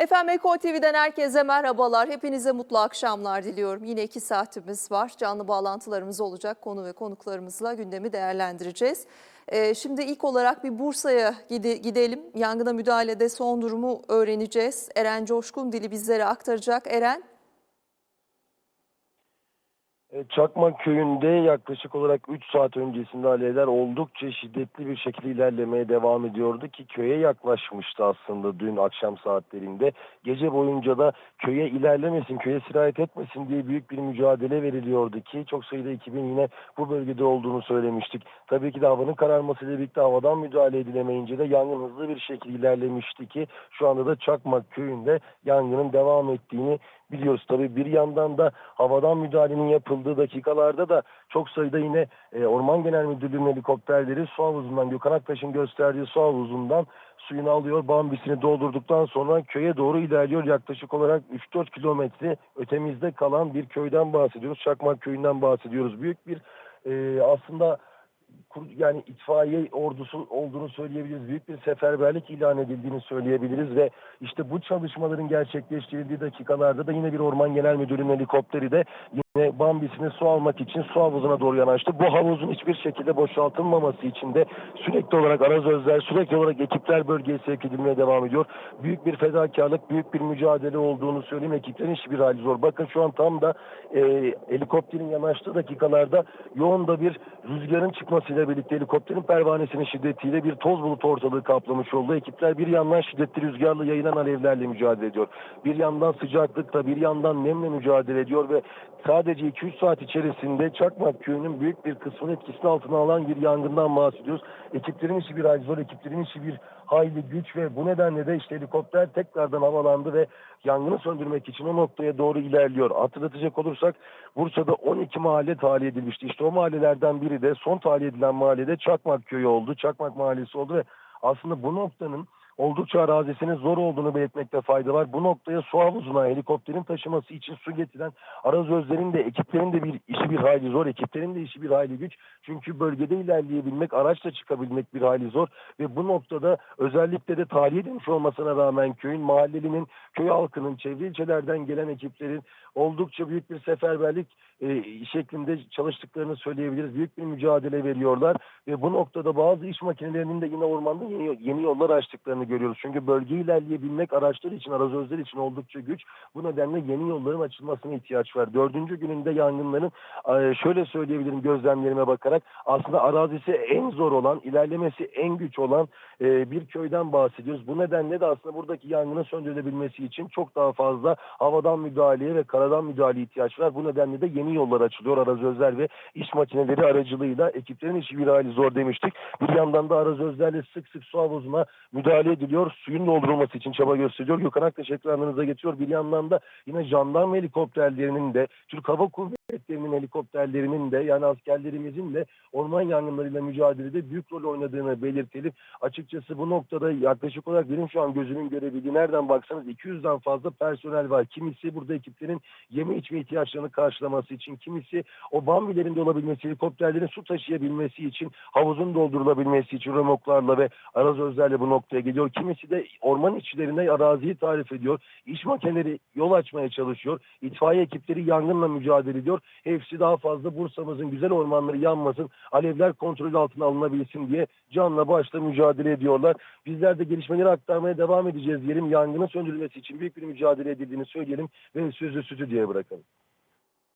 Efendim Eko TV'den herkese merhabalar. Hepinize mutlu akşamlar diliyorum. Yine iki saatimiz var. Canlı bağlantılarımız olacak. Konu ve konuklarımızla gündemi değerlendireceğiz. Ee, şimdi ilk olarak bir Bursa'ya gide- gidelim. Yangına müdahalede son durumu öğreneceğiz. Eren Coşkun Dili bizlere aktaracak. Eren. E, Çakmak köyünde yaklaşık olarak 3 saat öncesinde alevler oldukça şiddetli bir şekilde ilerlemeye devam ediyordu ki köye yaklaşmıştı aslında dün akşam saatlerinde. Gece boyunca da köye ilerlemesin, köye sirayet etmesin diye büyük bir mücadele veriliyordu ki çok sayıda ekibin yine bu bölgede olduğunu söylemiştik. Tabii ki de havanın kararmasıyla birlikte havadan müdahale edilemeyince de yangın hızlı bir şekilde ilerlemişti ki şu anda da Çakmak köyünde yangının devam ettiğini biliyoruz. Tabii bir yandan da havadan müdahalenin yapıldığı dakikalarda da çok sayıda yine e, Orman Genel Müdürlüğü'nün helikopterleri su havuzundan, Gökhan Aktaş'ın gösterdiği su havuzundan suyunu alıyor. Bambisini doldurduktan sonra köye doğru ilerliyor. Yaklaşık olarak 3-4 kilometre ötemizde kalan bir köyden bahsediyoruz. Çakmak köyünden bahsediyoruz. Büyük bir e, aslında yani itfaiye ordusu olduğunu söyleyebiliriz. Büyük bir seferberlik ilan edildiğini söyleyebiliriz ve işte bu çalışmaların gerçekleştirildiği dakikalarda da yine bir Orman Genel Müdürlüğü'nün helikopteri de Bambis'ini su almak için su havuzuna doğru yanaştı. Bu havuzun hiçbir şekilde boşaltılmaması için de sürekli olarak arazözler, sürekli olarak ekipler bölgeye sevk edilmeye devam ediyor. Büyük bir fedakarlık, büyük bir mücadele olduğunu söyleyeyim. Ekiplerin hiçbir hali zor. Bakın şu an tam da e, helikopterin yanaştığı dakikalarda yoğun da bir rüzgarın çıkmasıyla birlikte helikopterin pervanesinin şiddetiyle bir toz bulutu ortalığı kaplamış oldu. Ekipler bir yandan şiddetli rüzgarla yayılan alevlerle mücadele ediyor. Bir yandan sıcaklıkla, bir yandan nemle mücadele ediyor ve 2-3 saat içerisinde Çakmak köyünün büyük bir kısmını etkisinin altına alan bir yangından bahsediyoruz. Ekiplerin işi bir hayli zor, ekiplerin işi bir hayli güç ve bu nedenle de işte helikopter tekrardan havalandı ve yangını söndürmek için o noktaya doğru ilerliyor. Hatırlatacak olursak Bursa'da 12 mahalle tahliye edilmişti. İşte o mahallelerden biri de son tahliye edilen mahallede Çakmak köyü oldu. Çakmak mahallesi oldu ve aslında bu noktanın oldukça arazisinin zor olduğunu belirtmekte fayda var. Bu noktaya su havuzuna helikopterin taşıması için su getiren arazözlerin de ekiplerin de bir işi bir hayli zor. Ekiplerin de işi bir hayli güç. Çünkü bölgede ilerleyebilmek, araçla çıkabilmek bir hayli zor. Ve bu noktada özellikle de tahliye edilmiş olmasına rağmen köyün, mahallelinin, köy halkının, çevre ilçelerden gelen ekiplerin oldukça büyük bir seferberlik e, şeklinde çalıştıklarını söyleyebiliriz. Büyük bir mücadele veriyorlar ve bu noktada bazı iş makinelerinin de yine ormanda yeni, yeni yollar açtıklarını görüyoruz. Çünkü bölge ilerleyebilmek araçlar için, arazözler için oldukça güç. Bu nedenle yeni yolların açılmasına ihtiyaç var. Dördüncü gününde yangınların e, şöyle söyleyebilirim gözlemlerime bakarak aslında arazisi en zor olan, ilerlemesi en güç olan e, bir köyden bahsediyoruz. Bu nedenle de aslında buradaki yangının söndürülebilmesi için çok daha fazla havadan müdahaleye ve karadan müdahaleye ihtiyaç var. Bu nedenle de yeni yollar açılıyor arazözler ve iş makineleri aracılığıyla ekiplerin işi bir hali zor demiştik. Bir yandan da arazözlerle sık sık su havuzuna müdahale ediliyor. Suyun doldurulması için çaba gösteriyor. Gökhan Aktaş ekranlarınıza getiriyor. Bir yandan da yine jandarma helikopterlerinin de Türk Hava Kuvvetleri'nin helikopterlerinin de yani askerlerimizin de orman yangınlarıyla mücadelede büyük rol oynadığını belirtelim. Açıkçası bu noktada yaklaşık olarak benim şu an gözümün görebildiği nereden baksanız 200'den fazla personel var. Kimisi burada ekiplerin yeme içme ihtiyaçlarını karşılaması için, kimisi o bambilerin de olabilmesi, helikopterlerin su taşıyabilmesi için, havuzun doldurulabilmesi için remoklarla ve arazözlerle bu noktaya geliyor. Kimisi de orman içlerinde araziyi tarif ediyor. İş makineleri yol açmaya çalışıyor. İtfaiye ekipleri yangınla mücadele Hepsi daha fazla Bursa'mızın güzel ormanları yanmasın, alevler kontrol altına alınabilsin diye canla başla mücadele ediyorlar. Bizler de gelişmeleri aktarmaya devam edeceğiz diyelim. Yangının söndürülmesi için büyük bir mücadele edildiğini söyleyelim ve sözü stüdyoya bırakalım.